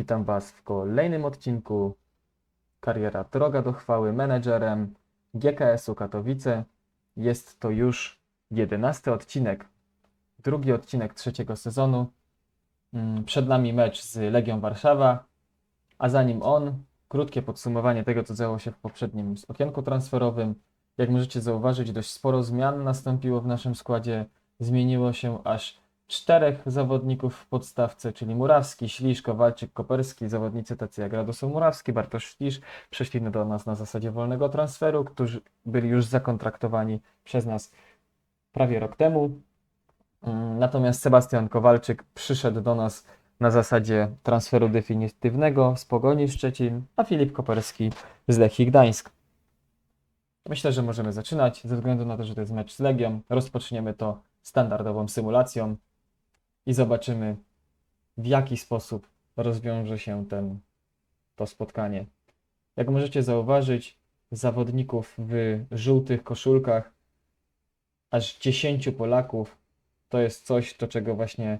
witam Was w kolejnym odcinku Kariera Droga do Chwały menedżerem GKS-u Katowice. Jest to już jedenasty odcinek, drugi odcinek trzeciego sezonu. Mm, Przed nami mecz z Legią Warszawa, a zanim on, krótkie podsumowanie tego, co działo się w poprzednim okienku transferowym. Jak możecie zauważyć, dość sporo zmian nastąpiło w naszym składzie. Zmieniło się aż czterech zawodników w podstawce, czyli Murawski, Ślisz, Kowalczyk, Koperski, zawodnicy tacy jak Radosław Murawski, Bartosz Ślisz, przeszli do nas na zasadzie wolnego transferu, którzy byli już zakontraktowani przez nas prawie rok temu. Mm, Natomiast Sebastian Kowalczyk przyszedł do nas na zasadzie transferu definitywnego z Pogoni Szczecin, a Filip Koperski z Lechii Gdańsk. Myślę, że możemy zaczynać. Ze względu na to, że to jest mecz z Legią, rozpoczniemy to standardową symulacją i zobaczymy, w jaki sposób rozwiąże się ten, to spotkanie. Jak możecie zauważyć, zawodników w żółtych koszulkach, aż 10 Polaków, to jest coś, do czego właśnie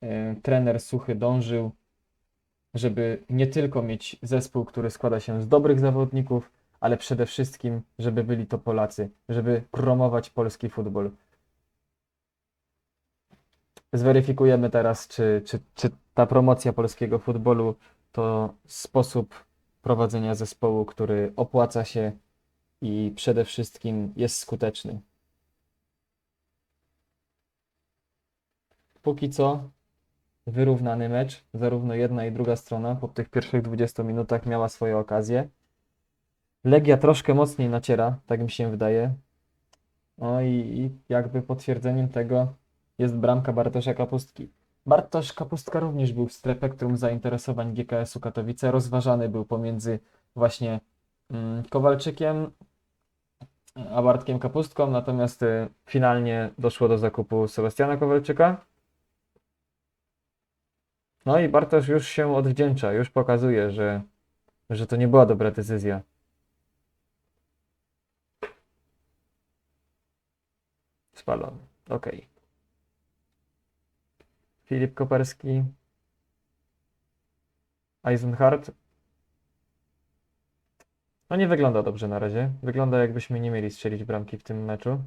e, trener Suchy dążył, żeby nie tylko mieć zespół, który składa się z dobrych zawodników, ale przede wszystkim, żeby byli to Polacy, żeby promować polski futbol. Zweryfikujemy teraz, czy, czy, czy ta promocja polskiego futbolu to sposób prowadzenia zespołu, który opłaca się i przede wszystkim jest skuteczny. Póki co wyrównany mecz, zarówno jedna i druga strona po tych pierwszych 20 minutach miała swoje okazje. Legia troszkę mocniej naciera, tak mi się wydaje. No i, i jakby potwierdzeniem tego jest bramka Bartosza Kapustki. Bartosz Kapustka również był w spektrum zainteresowań GKS-u Katowice. Rozważany był pomiędzy właśnie mm, Kowalczykiem a Bartkiem Kapustką, natomiast y, finalnie doszło do zakupu Sebastiana Kowalczyka. No i Bartosz już się odwdzięcza, już pokazuje, że, że to nie była dobra decyzja. Spalony. Okej. Filip Koperski. Eisenhardt. No nie wygląda dobrze na razie. Wygląda jakbyśmy nie mieli strzelić bramki w tym meczu.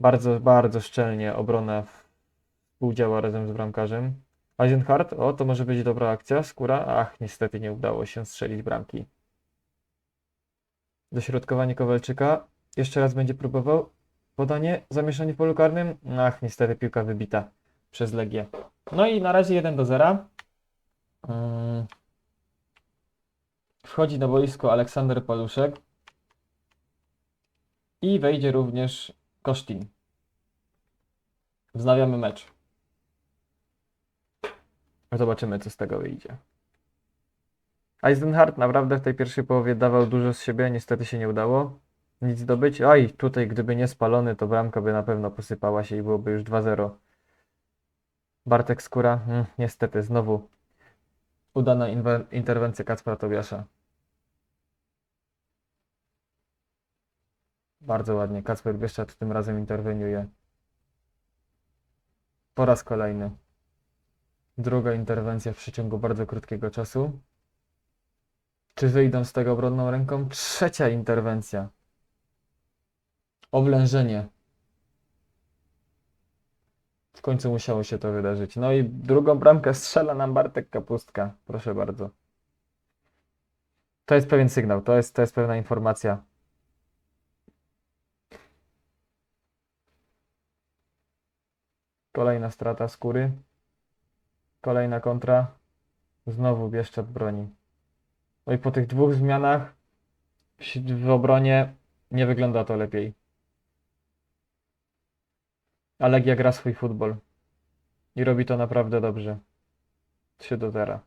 Bardzo, bardzo szczelnie obrona współdziała razem z bramkarzem. Eisenhardt, o to może być dobra akcja. Skóra, ach, niestety nie udało się strzelić bramki. Dośrodkowanie Kowalczyka. Jeszcze raz będzie próbował. Podanie, zamieszanie w polu karnym. Ach, niestety piłka wybita przez Legię. No i na razie 1 do 0. Mm. Wchodzi na boisko Aleksander Paluszek. I wejdzie również Kosztin. Wznawiamy mecz. Zobaczymy, co z tego wyjdzie. Eisenhardt naprawdę w tej pierwszej połowie dawał dużo z siebie, niestety się nie udało. Nic zdobyć. Oj, tutaj gdyby nie spalony, to bramka by na pewno posypała się i byłoby już 2-0. Bartek Skóra, mm, niestety znowu udana interwencja Kacpra Tobiasza. Bardzo ładnie, Kacper Bieszczad tym razem interweniuje. Po raz kolejny. Druga interwencja w przeciągu bardzo krótkiego czasu. Czy wyjdą z tego obronną ręką? Trzecia interwencja. Oblężenie. W końcu musiało się to wydarzyć. No i drugą bramkę strzela nam Bartek Kapustka. Proszę bardzo. To jest pewien sygnał, to jest, to jest pewna informacja. Kolejna strata skóry. Kolejna kontra. Znowu Bieszczad broni. No i po tych dwóch zmianach w, w obronie nie wygląda to lepiej. A Legia gra swój futbol. I robi to naprawdę dobrze. 3 do 0.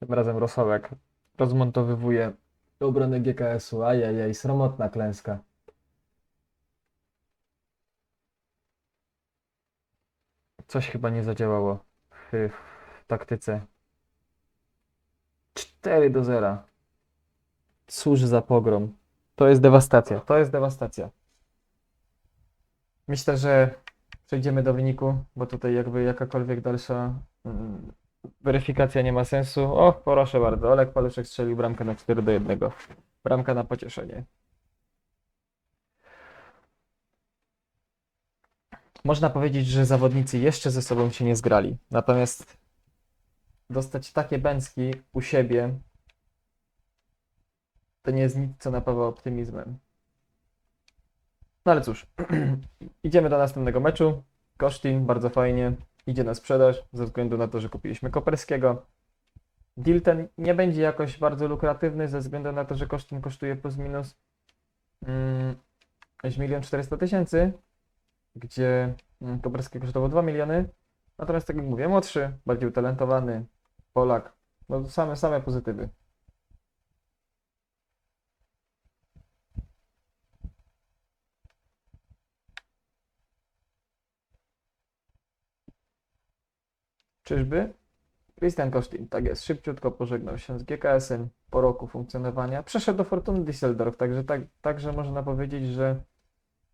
Tym razem Rosołek rozmontowywuje obronę GKS-u. Ajajaj, sromotna klęska. Coś chyba nie zadziałało w, w taktyce. 4 do 0. Cóż za pogrom. To jest dewastacja. To jest dewastacja. Myślę, że przejdziemy do wyniku, bo tutaj jakby jakakolwiek dalsza mm, Weryfikacja nie ma sensu. O, proszę bardzo. Olek Paluszek strzelił bramkę na 4 do 1. Bramka na pocieszenie. Można powiedzieć, że zawodnicy jeszcze ze sobą się nie zgrali. Natomiast dostać takie bęcki u siebie to nie jest nic, co napawa optymizmem. No ale cóż, idziemy do następnego meczu. Kosztin, bardzo fajnie, idzie na sprzedaż, ze względu na to, że kupiliśmy Koperskiego. Deal ten nie będzie jakoś bardzo lukratywny, ze względu na to, że Kosztin kosztuje plus minus mm, 1 400 tysięcy, gdzie mm, Koperski kosztował 2 miliony. Natomiast tak jak mówię, młodszy, bardziej utalentowany, Polak, no same, same pozytywy. Czyżby? Christian Kosztin, tak jest, szybciutko pożegnał się z GKS-em po roku funkcjonowania. Przeszedł do Fortuny Düsseldorf, także tak, także można powiedzieć, że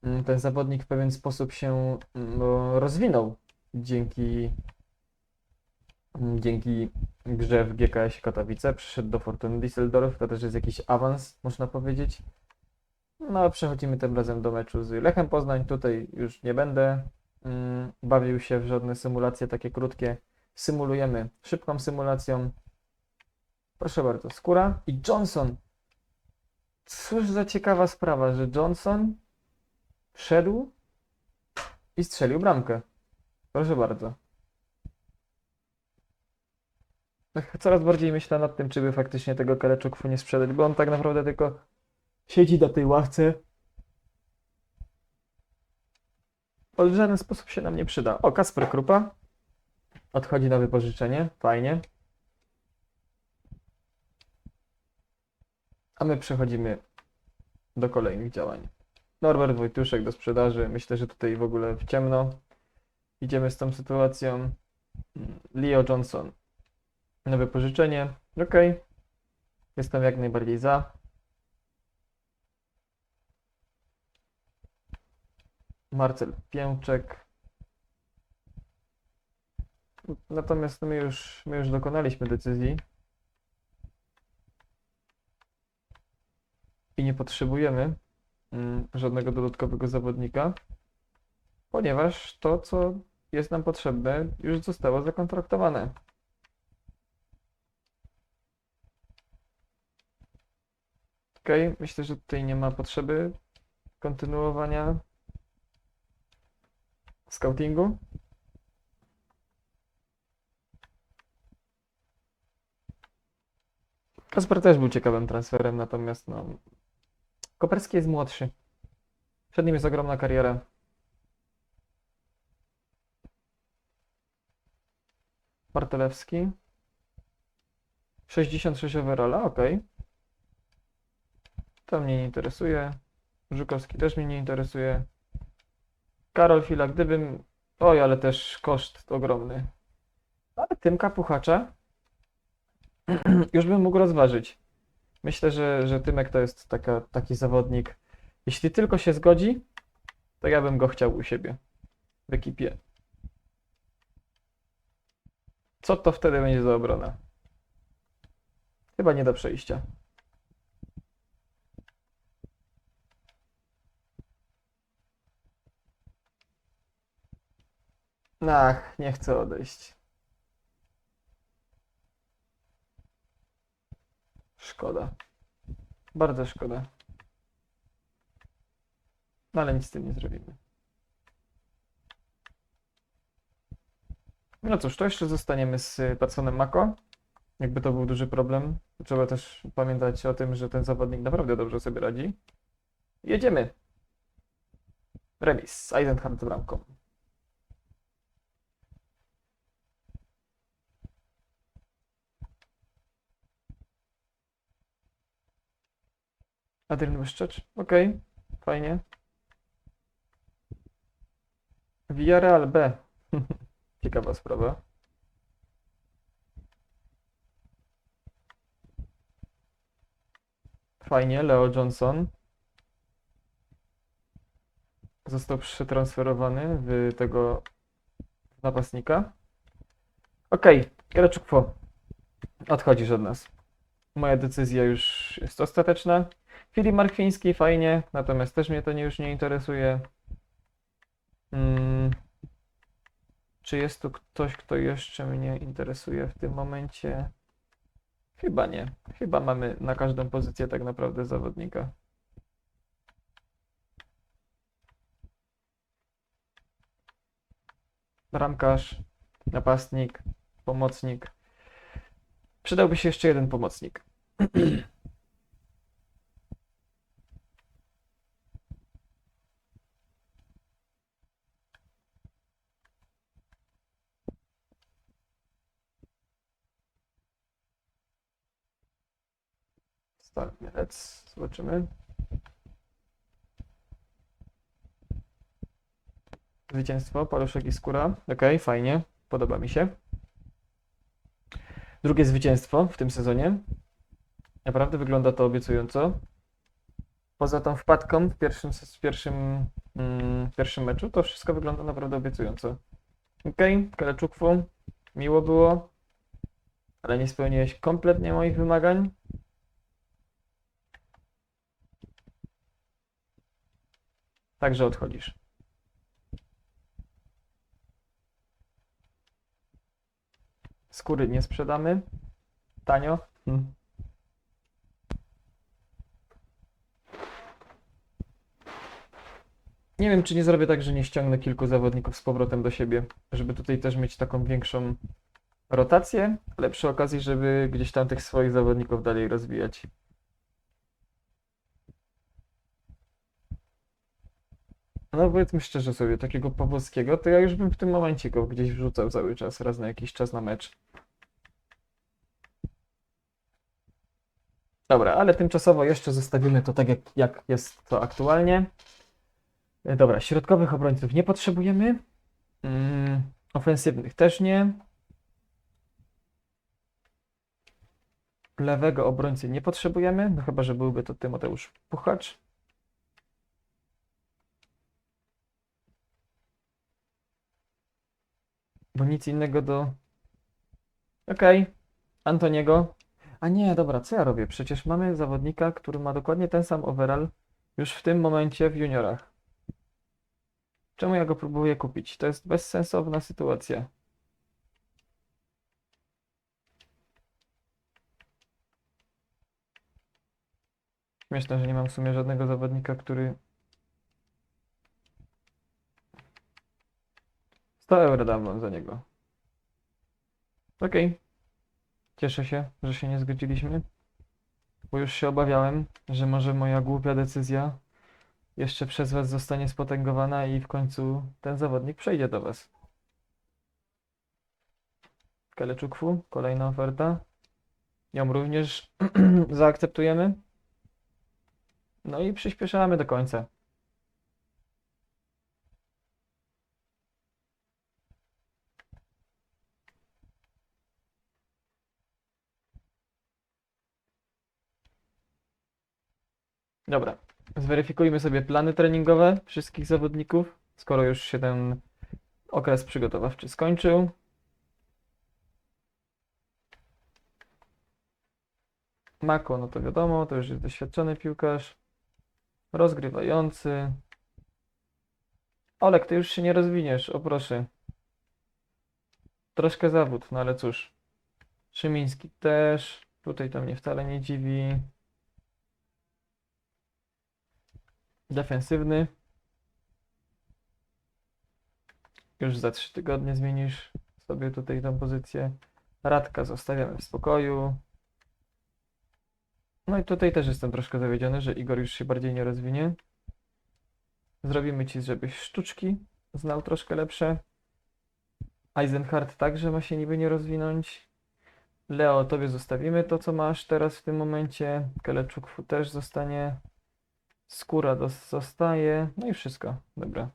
mm, ten zawodnik w pewien sposób się mm, no, rozwinął dzięki, mm, dzięki grze w GKS Katowice. Przeszedł do Fortuny Düsseldorf, to też jest jakiś awans, można powiedzieć. No, a przechodzimy tym razem do meczu z Lechem Poznań. Tutaj już nie będę bawił się w żadne symulacje takie krótkie. Symulujemy szybką symulacją. Proszę bardzo, skóra i Johnson. Cóż za ciekawa sprawa, że Johnson wszedł i strzelił bramkę. Proszę bardzo. Coraz bardziej myślę nad tym, czy by faktycznie tego Kaleczukwu nie sprzedać, bo on tak naprawdę tylko siedzi na tej ławce. On w żaden sposób się nam nie przyda. O, Kasper Krupa. Odchodzi na wypożyczenie. Fajnie. A my przechodzimy do kolejnych działań. Norbert Wojtuszek do sprzedaży. Myślę, że tutaj w ogóle w ciemno. Idziemy z tą sytuacją. Leo Johnson na wypożyczenie. Ok. Jestem jak najbardziej za. Marcel Pięczek. Natomiast my już, my już dokonaliśmy decyzji. I nie potrzebujemy mm, żadnego dodatkowego zawodnika, ponieważ to, co jest nam potrzebne, już zostało zakontraktowane. Ok, myślę, że tutaj nie ma potrzeby kontynuowania scoutingu. Kasper też był ciekawym transferem, natomiast no, Koperski jest młodszy. Przed nim jest ogromna kariera. Bartelewski. 66 overalla, ok. To mnie nie interesuje. Żukowski też mnie nie interesuje. Karol Fila, gdybym... Oj, ale też koszt ogromny. Ale Tymka Puchacza już bym mógł rozważyć. Myślę, że, że Tymek to jest taka, taki zawodnik. Jeśli tylko się zgodzi, to ja bym go chciał u siebie w ekipie. Co to wtedy będzie za obrona? Chyba nie do przejścia. Ach, nie chcę odejść. Szkoda. Bardzo szkoda. No ale nic z tym nie zrobimy. No cóż, to jeszcze zostaniemy z Patsonem Mako. Jakby to był duży problem. Trzeba też pamiętać o tym, że ten zawodnik naprawdę dobrze sobie radzi. Jedziemy. Remis z Eisenhardt bramką. Adrian Wyszczecz. Okej, fajnie. Villarreal B. Ciekawa sprawa. Fajnie, Leo Johnson. Został przetransferowany w tego napastnika. Okej, okay. Kwo. Odchodzisz od nas. Moja decyzja już jest ostateczna. Filip Markwiński, fajnie, natomiast też mnie to nie, już nie interesuje. Mm. Czy jest tu ktoś, kto jeszcze mnie interesuje w tym momencie? Chyba nie. Chyba mamy na każdą pozycję tak naprawdę zawodnika. Bramkarz, napastnik, pomocnik. Przydałby się jeszcze jeden pomocnik. Zobaczymy. Zwycięstwo, paluszek i skóra. Ok, fajnie. Podoba mi się. Drugie zwycięstwo w tym sezonie. Naprawdę wygląda to obiecująco. Poza tą wpadką w pierwszym, w pierwszym, mm, pierwszym meczu, to wszystko wygląda naprawdę obiecująco. Ok, Kaleczukwu, miło było, ale nie spełniłeś kompletnie moich wymagań. Także odchodzisz. Skóry nie sprzedamy. Tanio. Hmm. Nie wiem, czy nie zrobię tak, że nie ściągnę kilku zawodników z powrotem do siebie, żeby tutaj też mieć taką większą rotację, ale przy okazji, żeby gdzieś tam tych swoich zawodników dalej rozwijać. No powiedzmy szczerze sobie, takiego Pawłowskiego, to ja już bym w tym momencie go gdzieś wrzucał cały czas, raz na jakiś czas na mecz. Dobra, ale tymczasowo jeszcze zostawimy to tak, jak, jak jest to aktualnie. E, Dobra, środkowych obrońców nie potrzebujemy. Mm, ofensywnych też nie. Lewego obrońcy nie potrzebujemy, no chyba, że byłby to Tymoteusz Puchacz. Bo nic innego do... Okej. Antoniego. A nie, dobra, co ja robię? Przecież mamy zawodnika, który ma dokładnie ten sam overall już w tym momencie w juniorach. Czemu ja go próbuję kupić? To jest bezsensowna sytuacja. Śmieszne, że nie mam w sumie żadnego zawodnika, który 100 euro dam za niego. Okej. Cieszę się, że się nie zgodziliśmy. Bo już się obawiałem, że może moja głupia decyzja jeszcze przez was zostanie spotęgowana i w końcu ten zawodnik przejdzie do was. Kaleczukwu, kolejna oferta. Ją również zaakceptujemy. No i przyspieszamy do końca. Dobra, zweryfikujmy sobie plany treningowe wszystkich zawodników, skoro już się ten okres przygotowawczy skończył. Mako, no to wiadomo, to już jest doświadczony piłkarz. Rozgrywający. Olek, ty już się nie rozwiniesz, o proszę. Troszkę zawód, no ale cóż. Szymiński też. Tutaj to mnie wcale nie dziwi. Defensywny. Już za 3 tygodnie zmienisz sobie tutaj tą pozycję. Radka zostawiamy w spokoju. No i tutaj też jestem troszkę zawiedziony, że Igor już się bardziej nie rozwinie. Zrobimy ci, żebyś sztuczki znał troszkę lepsze. Eisenhardt także ma się niby nie rozwinąć. Leo, tobie zostawimy to, co masz teraz w tym momencie. Keleczuk też zostanie. Skóra zostaje. No i wszystko. Dobra.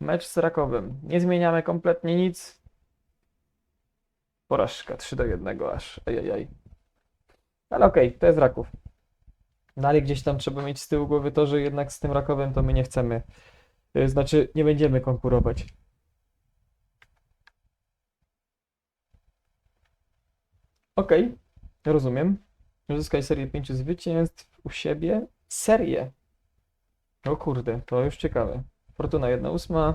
Mecz z Rakowem. Nie zmieniamy kompletnie nic. Porażka 3 do 1 aż. Ejajaj. Ale okej, okay, to jest Raków. No Dalej gdzieś tam trzeba mieć z tyłu głowy to, że jednak z tym Rakowem to my nie chcemy. E, znaczy, nie będziemy konkurować. Okej, okay, rozumiem. Uzyskaj serię pięciu zwycięstw u siebie. Serię. O kurde, to już ciekawe. Fortuna 1-8.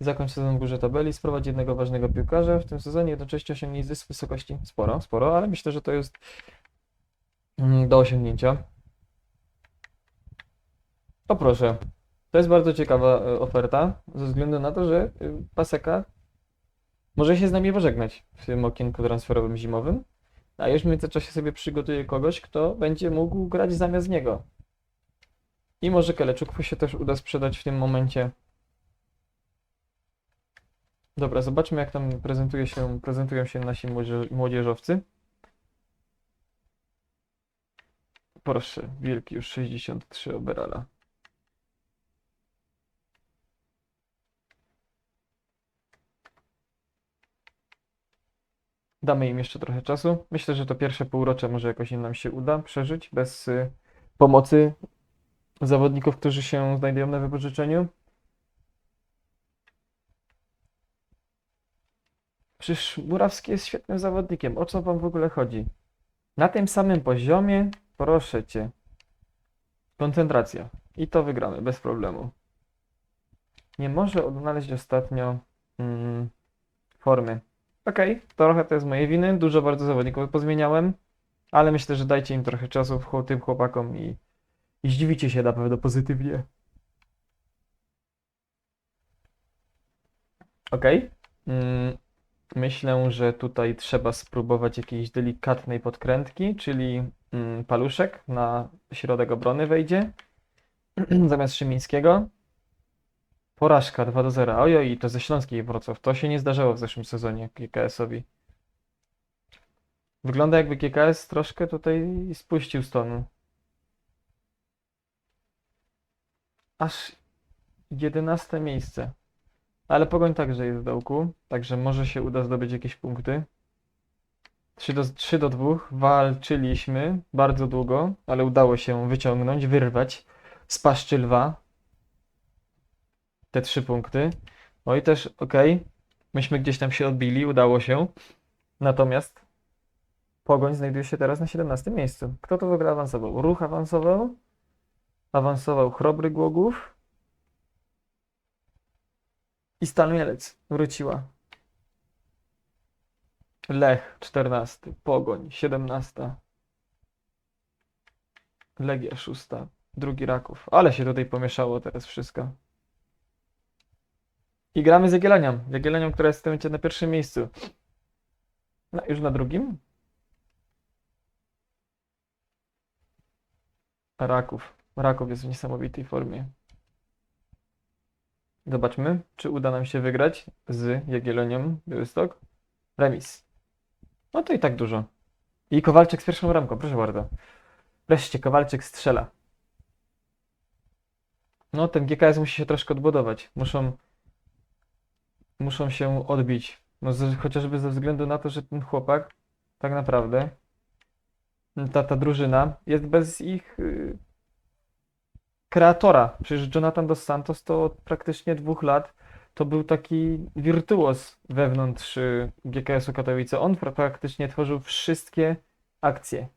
Zakończ sezon w górze tabeli. Sprowadź jednego ważnego piłkarza. W tym sezonie jednocześnie osiągnij zysk wysokości sporo, sporo, ale myślę, że to jest mm, do osiągnięcia. O proszę. To jest bardzo ciekawa e, oferta, ze względu na to, że y, Paseka może się z nami pożegnać w tym okienku transferowym zimowym, a już w międzyczasie sobie przygotuje kogoś, kto będzie mógł grać zamiast niego. I może Keleczukwu się też uda sprzedać w tym momencie. Dobra, zobaczmy jak tam prezentuje się, prezentują się nasi młodzież, młodzieżowcy. Proszę, wielki już 63 Oberala. Damy im jeszcze trochę czasu. Myślę, że to pierwsze półrocze może jakoś nam się uda przeżyć bez y, pomocy zawodników, którzy się znajdują na wypożyczeniu. Przecież Murawski jest świetnym zawodnikiem. O co wam w ogóle chodzi? Na tym samym poziomie, proszę cię. Koncentracja. I to wygramy bez problemu. Nie może odnaleźć ostatnio mm, formy. Okej, trochę to jest mojej winy. Dużo bardzo zawodników pozmieniałem, ale myślę, że dajcie im trochę czasu tym chłopakom i, i zdziwicie się na pewno pozytywnie. Okej. Mm, Myślę, że tutaj trzeba spróbować jakiejś delikatnej podkrętki, czyli mm, paluszek na środek obrony wejdzie zamiast Szymińskiego. Porażka 2 do 0. Ojoj, to ze Śląskiej Wrocław. To się nie zdarzało w zeszłym sezonie GKS-owi. Wygląda jakby GKS troszkę tutaj spuścił z tonu. Aż 11 miejsce. Ale Pogoń także jest w dołku, także może się uda zdobyć jakieś punkty. 3 do, 3 do 2. Walczyliśmy bardzo długo, ale udało się wyciągnąć, wyrwać z paszczy lwa te 3 punkty. No i też, ok, myśmy gdzieś tam się odbili, udało się. Natomiast Pogoń znajduje się teraz na 17 miejscu. Kto to w ogóle awansował? Ruch awansował. Awansował Chrobry Głogów. I Stal Mielec wróciła. Lech 14, Pogoń 17, Legia 6, drugi Raków. Ale się tutaj pomieszało teraz wszystko. I gramy z Jagiellonią. Jagiellonią, która jest w tym na pierwszym miejscu. No, już na drugim. Raków. Raków jest w niesamowitej formie. Zobaczmy, czy uda nam się wygrać z Jagiellonią Białystok. Remis. No to i tak dużo. I Kowalczyk z pierwszą bramką, proszę bardzo. Wreszcie Kowalczyk strzela. No, ten GKS musi się troszkę odbudować. Muszą, muszą się odbić. No, z, chociażby ze względu na to, że ten chłopak tak naprawdę, ta, ta drużyna jest bez ich y, kreatora. Przecież Jonathan Dos Santos to od praktycznie dwóch lat to był taki wirtuoz wewnątrz y, GKS-u Katowice. On pra- praktycznie tworzył wszystkie akcje.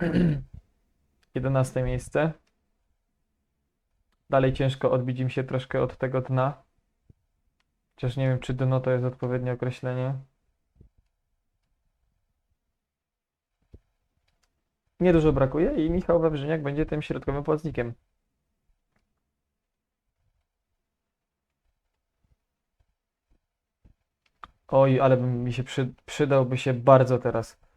Jedenaste miejsce. Dalej ciężko odbić im się troszkę od tego dna. Chociaż nie wiem, czy dno to jest odpowiednie określenie. Niedużo brakuje i Michał Wawrzyniak będzie tym środkowym pomocnikiem. Oj, ale mi się przy, przydałby się bardzo teraz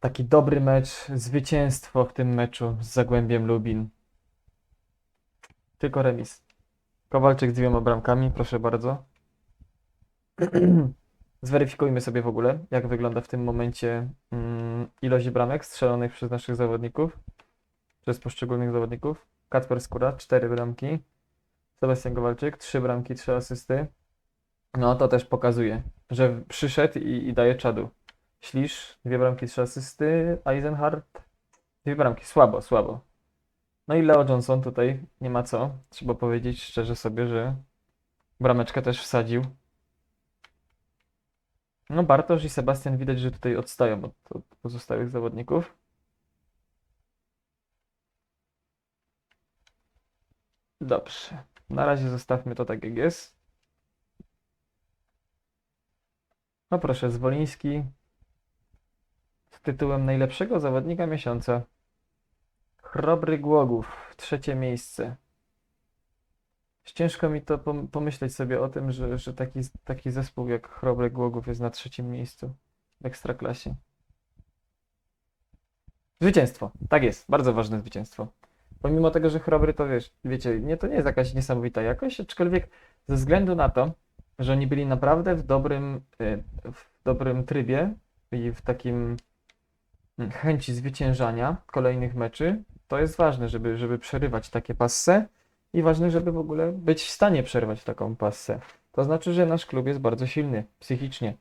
taki dobry mecz, zwycięstwo w tym meczu z Zagłębiem Lubin. Tylko remis. Kowalczyk z dwiema bramkami, proszę bardzo. Zweryfikujmy sobie w ogóle, jak wygląda w tym momencie mm, ilość bramek strzelonych przez naszych zawodników, przez poszczególnych zawodników. Kacper Skóra, 4 bramki. Sebastian Kowalczyk, 3 bramki, 3 asysty. No to też pokazuje, że przyszedł i, i daje czadu. Ślisz, 2 bramki, 3 asysty. Eisenhardt, Dwie bramki, słabo, słabo. No i Leo Johnson tutaj nie ma co. Trzeba powiedzieć szczerze sobie, że brameczkę też wsadził. No Bartosz i Sebastian widać, że tutaj odstają od, od pozostałych zawodników. Dobrze. Na razie zostawmy to tak jak jest. No proszę, Zwoliński tytułem najlepszego zawodnika miesiąca. Chrobry Głogów, trzecie miejsce. Ciężko mi to pom- pomyśleć sobie o tym, że, że taki, taki zespół jak Chrobry Głogów jest na trzecim miejscu w Ekstraklasie. Zwycięstwo, tak jest, bardzo ważne zwycięstwo. Pomimo tego, że Chrobry to wiesz, wiecie, nie, to nie jest jakaś niesamowita jakość, aczkolwiek ze względu na to, że oni byli naprawdę w dobrym, y, w dobrym trybie i w takim chęci zwyciężania kolejnych meczy, to jest ważne, żeby, żeby przerywać takie passe i ważne, żeby w ogóle być w stanie przerwać taką passę. To znaczy, że nasz klub jest bardzo silny psychicznie.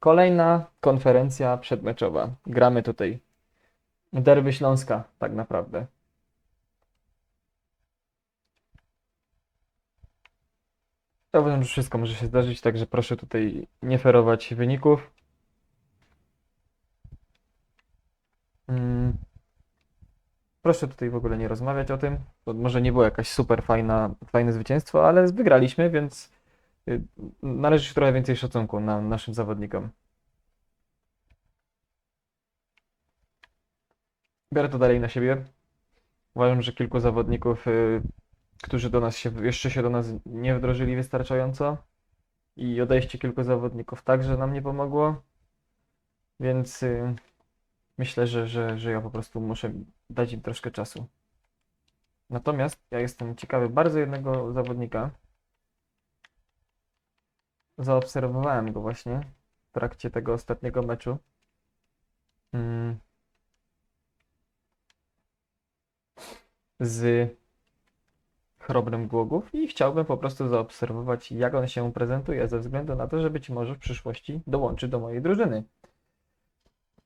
Kolejna konferencja przedmeczowa. Gramy tutaj. Derby Śląska, tak naprawdę. Ja uważam, że wszystko może się zdarzyć, także proszę tutaj nie ferować wyników. Mm. Proszę tutaj w ogóle nie rozmawiać o tym. To może nie było jakaś super fajna, fajne zwycięstwo, ale wygraliśmy, więc y, należy się trochę więcej szacunku na naszym zawodnikom. Biorę to dalej na siebie. Uważam, że kilku zawodników, y, którzy do nas się, jeszcze się do nas nie wdrożyli wystarczająco i odejście kilku zawodników także nam nie pomogło. Więc y, myślę, że, że, że ja po prostu muszę dać im troszkę czasu. Natomiast ja jestem ciekawy bardzo jednego zawodnika. Zaobserwowałem go właśnie w trakcie tego ostatniego meczu. Mm. Z Chrobrym Głogów i chciałbym po prostu zaobserwować, jak on się prezentuje, ze względu na to, że być może w przyszłości dołączy do mojej drużyny.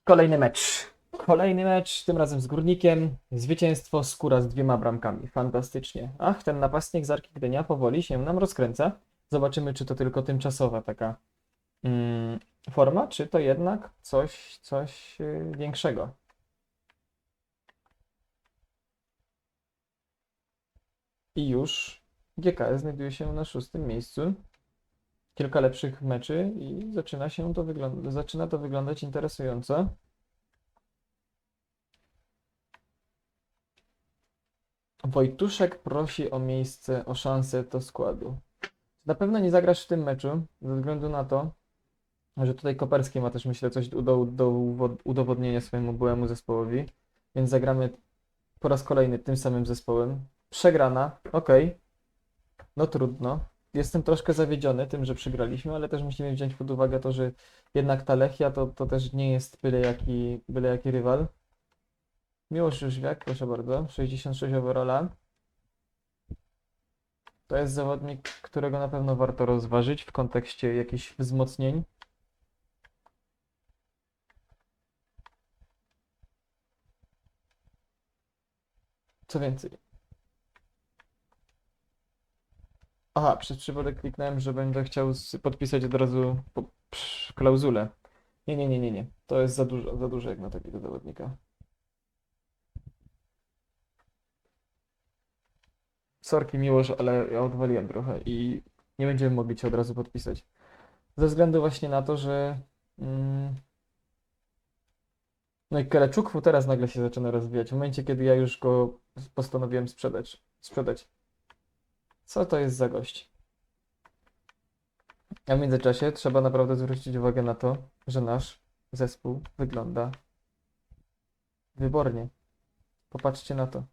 Kolejny mecz. Kolejny mecz, tym razem z Górnikiem. Zwycięstwo skóra z dwiema bramkami. Fantastycznie. Ach, ten napastnik z Arki Gdynia powoli się nam rozkręca. Zobaczymy, czy to tylko tymczasowa taka mm, forma, czy to jednak coś, coś yy, większego. I już GKS znajduje się na szóstym miejscu. Kilka lepszych meczy i zaczyna się to wygląda, zaczyna to wyglądać interesująco. Wojtuszek prosi o miejsce, o szansę do składu. Na pewno nie zagrasz w tym meczu, ze względu na to, że tutaj Koperski ma też, myślę, coś do, do udowodnienia swojemu byłemu zespołowi, więc zagramy po raz kolejny tym samym zespołem. Przegrana, okej, no trudno. Jestem troszkę zawiedziony tym, że przegraliśmy, ale też musimy wziąć pod uwagę to, że jednak ta Lechia to, to też nie jest byle jaki, byle jaki rywal. Miłosz Jóźwiak, proszę bardzo, 66 overalla. To jest zawodnik, którego na pewno warto rozważyć w kontekście jakichś wzmocnień. Co więcej? Aha, przez przypadek kliknąłem, że będę chciał podpisać od razu po, psz, klauzulę. Nie, nie, nie, nie, nie. To jest za dużo, za dużo jak na takiego zawodnika. Sorki Miłosz, ale ja odwaliłem trochę i nie będziemy mogli cię od razu podpisać. Ze względu właśnie na to, że mm, no i Keleczukwu teraz nagle się zaczyna rozwijać. W momencie, kiedy ja już go postanowiłem sprzedać. sprzedać. Co to jest za gość? A w międzyczasie trzeba naprawdę zwrócić uwagę na to, że nasz zespół wygląda wybornie. Popatrzcie na to.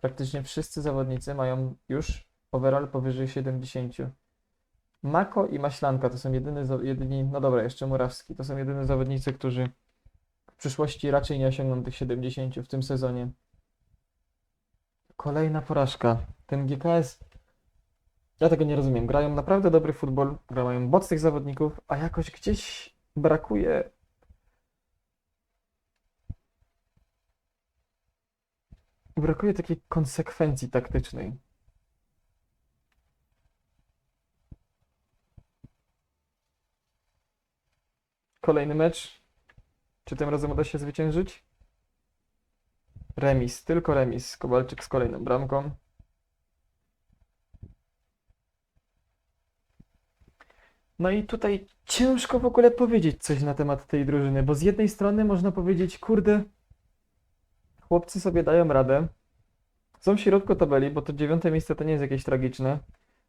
Praktycznie wszyscy zawodnicy mają już overall powyżej 70. Mako i Maślanka to są jedyni, no dobra, jeszcze Murawski, to są jedyne zawodnicy, którzy w przyszłości raczej nie osiągną tych 70 w tym sezonie. Kolejna porażka. Ten GKS, ja tego nie rozumiem. Grają naprawdę dobry futbol, grają mocnych zawodników, a jakoś gdzieś brakuje brakuje takiej konsekwencji taktycznej. Kolejny mecz. Czy tym razem uda się zwyciężyć? Remis, tylko remis. Kowalczyk z kolejną bramką. No i tutaj ciężko w ogóle powiedzieć coś na temat tej drużyny, bo z jednej strony można powiedzieć, kurde, chłopcy sobie dają radę. Są w środku tabeli, bo to dziewiąte miejsce to nie jest jakieś tragiczne,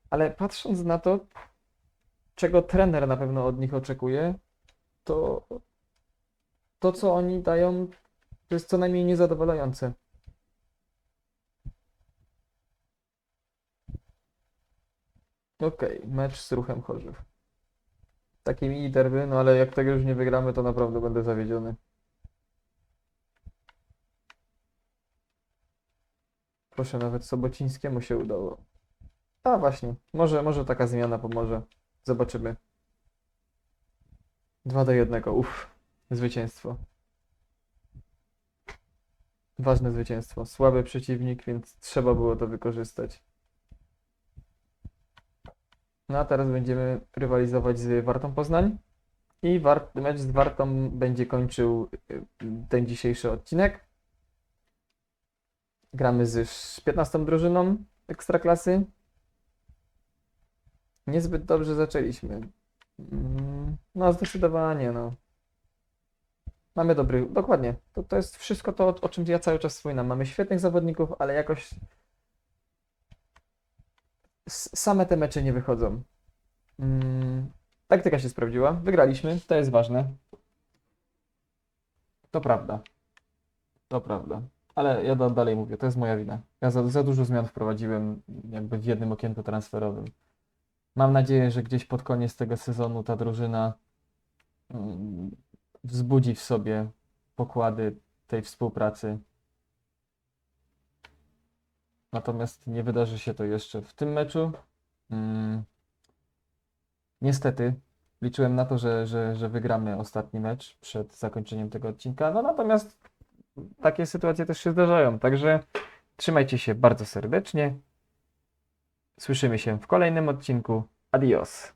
ale patrząc na to, czego trener na pewno od nich oczekuje, to to, co oni dają, to jest co najmniej niezadowalające. Okej, mecz z Ruchem Chorzów. Takie mini derby, no ale jak tego już nie wygramy, to naprawdę będę zawiedziony. Proszę, nawet Sobocińskiemu się udało. A właśnie, może, może taka zmiana pomoże. Zobaczymy. 2 do 1, uff, zwycięstwo. Ważne zwycięstwo. Słaby przeciwnik, więc trzeba było to wykorzystać. No a teraz będziemy rywalizować z Wartą Poznań. I Wart, mecz z Wartą będzie kończył y, ten dzisiejszy odcinek. Gramy z sz- 15 drużyną Ekstraklasy. Niezbyt dobrze zaczęliśmy. Mm, No, zdecydowanie, no. Mamy dobry, dokładnie. To, to jest wszystko to, o, czym ja cały czas wspominam. Mamy świetnych zawodników, ale jakoś same te mecze nie wychodzą. Mm, taktyka się sprawdziła. Wygraliśmy, to jest ważne. To prawda. To prawda. Ale ja da- dalej mówię, to jest moja wina. Ja za, za dużo zmian wprowadziłem jakby w jednym okienku transferowym. Mam nadzieję, że gdzieś pod koniec tego sezonu ta drużyna mm, wzbudzi w sobie pokłady tej współpracy. Natomiast nie wydarzy się to jeszcze w tym meczu. Mm, Niestety, liczyłem na to, że, że, że wygramy ostatni mecz przed zakończeniem tego odcinka. No natomiast takie sytuacje też się zdarzają. Także trzymajcie się bardzo serdecznie. Słyszymy się w kolejnym odcinku. Adios.